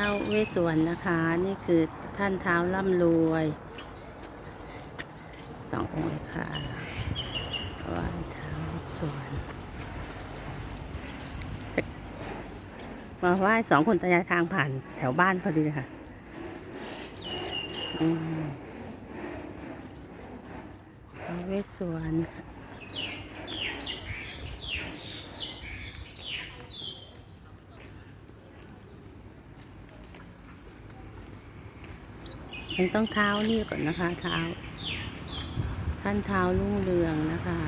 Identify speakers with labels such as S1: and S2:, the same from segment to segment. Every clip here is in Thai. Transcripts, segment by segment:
S1: ท้าเวสวรรณนะคะ นี่คือท่านเท้าร่ำรวยสององค์เลยค่ะไหว้ท้าเวสวรมาไหว้สองคนตายายทางผ่านแถวบ้านพอดีเลยค่ะอืมท้าเวสวรรณค่ะ ยังต้องเท้านี่ก่อนนะคะเท้า ท่านเท้ารุ่งเรืองนะคะ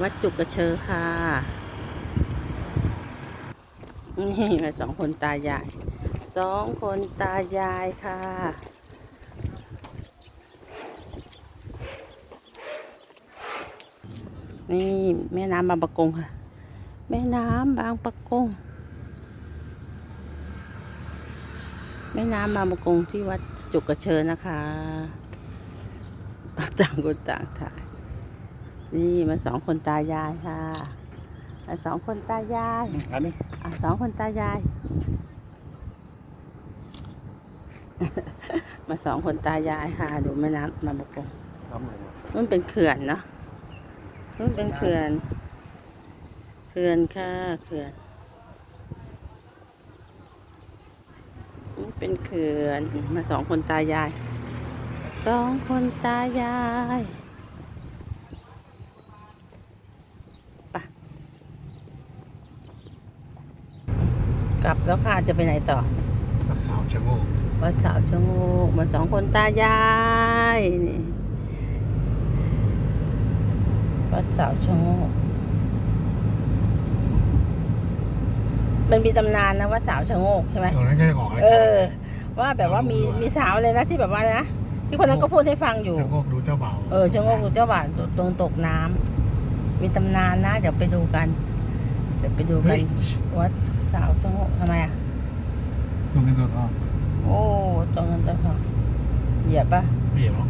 S1: วัดจุกกระเชอค่ะนี่มาสองคนตายายสองคนตายายค่ะนี่แม่น้ำบางปะกงค่ะ แม่น้ำบางปะกง แม่น้ำบางประกงที่วัดจุกกระเชิญนะคะต่างคนต่างถ่าย นี่มาสองคนตายายค่ะมาสองคนตายาย
S2: อันนี้
S1: อะสองคนตายาย มาสองคนตายายค่ะ ดูแม่น้ำบางประกง
S2: ทำอะไรวะ
S1: นู่นเป็นเขื่อนเนาะนู่นเป็นเขื่อน เขื่อนค่ะเขื่อน เป็นเขื่อนมาสองคนตายาย สองคนตายายไปะกลับแล้วค่ะจะไปไหนต่อ
S2: รักสาวชะโงก
S1: วัดสาวชะโงกมาสองคนตายายนี่วัดสาวชะโงก มันมีตำนานนะวัดสาวชะโงกใช่ไหม
S2: ตอนนั้นก็จะออกราย
S1: เอ
S2: การ
S1: อว่าแบบว่ามี
S2: เรารู้ด้วย
S1: มีสาวเลยนะที่แบบว่านะที่คนนั้นก็พูดให้ฟังอยู่
S2: ชะโงกดูเจ้าบ่าว
S1: เออชะโงกดูเจ้าบ่าวตรงตกน้ำมีตำนานนะเดี๋ยวไปดูกัน เดี๋ยวไปดูกั
S2: เฮ้
S1: น
S2: ย
S1: วัดสาวชะโงกทำไมอะ
S2: ตัวเงินตัวทอง
S1: โอ้ตรงนั้นตัวทองเหยียบปะ
S2: ไม่เห็นหรอก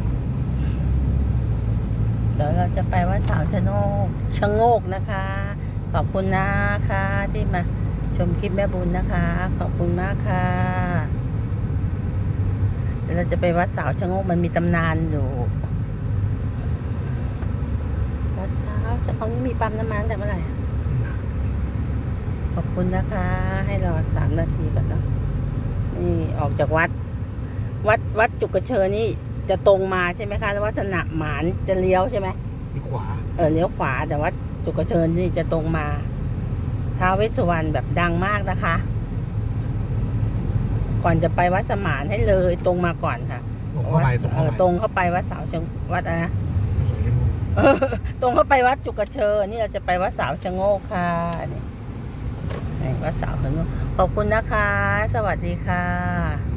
S1: เดี๋ยวเราจะไปวัดสาวชะโงกชะโงกนะคะ ขอบคุณนะคะที่มา ชมคลิปแม่บุญนะคะ ขอบคุณมากค่ะเดี๋ยวเราจะไปวัดสาวชะโงกมันมีตำนานอยู่ วัดสาวจะเอานี่มีปั๊มน้ำมันแต่เมื่อไหร่อะขอบคุณนะคะ ให้รอสามนาทีก่อนเนาะนี่ออกจากวัด วัดวัดจุกกระเชอนี่จะตรงมาใช่ไหมคะแล้ววัดสนะหมานจะเลี้ยวใช่ไหม
S2: ที่ขวา
S1: เออเลี้ยวขวาแต่ว่าจุกกระเชิญนี่จะตรงมา ท้าวเวสสุวรรณแบบดังมากนะคะ ก่อนจะไปวัดสมานให้เลยตรงมาก่อนค่ะ
S2: ผมเข้าไป
S1: วัด
S2: ตรง
S1: เอ
S2: เข้า
S1: อ
S2: ไป
S1: ตรงเข้าไปวัดสาวเชงวัดอะไรนะ
S2: สวยชะโงก
S1: เออตรงเข้าไปวัดจุกกระเชิญนี่เราจะไปวัดสาวชะโงกค่ะนี่นี่วัดสาวชะโงกขอบคุณนะคะ สวัสดีค่ะ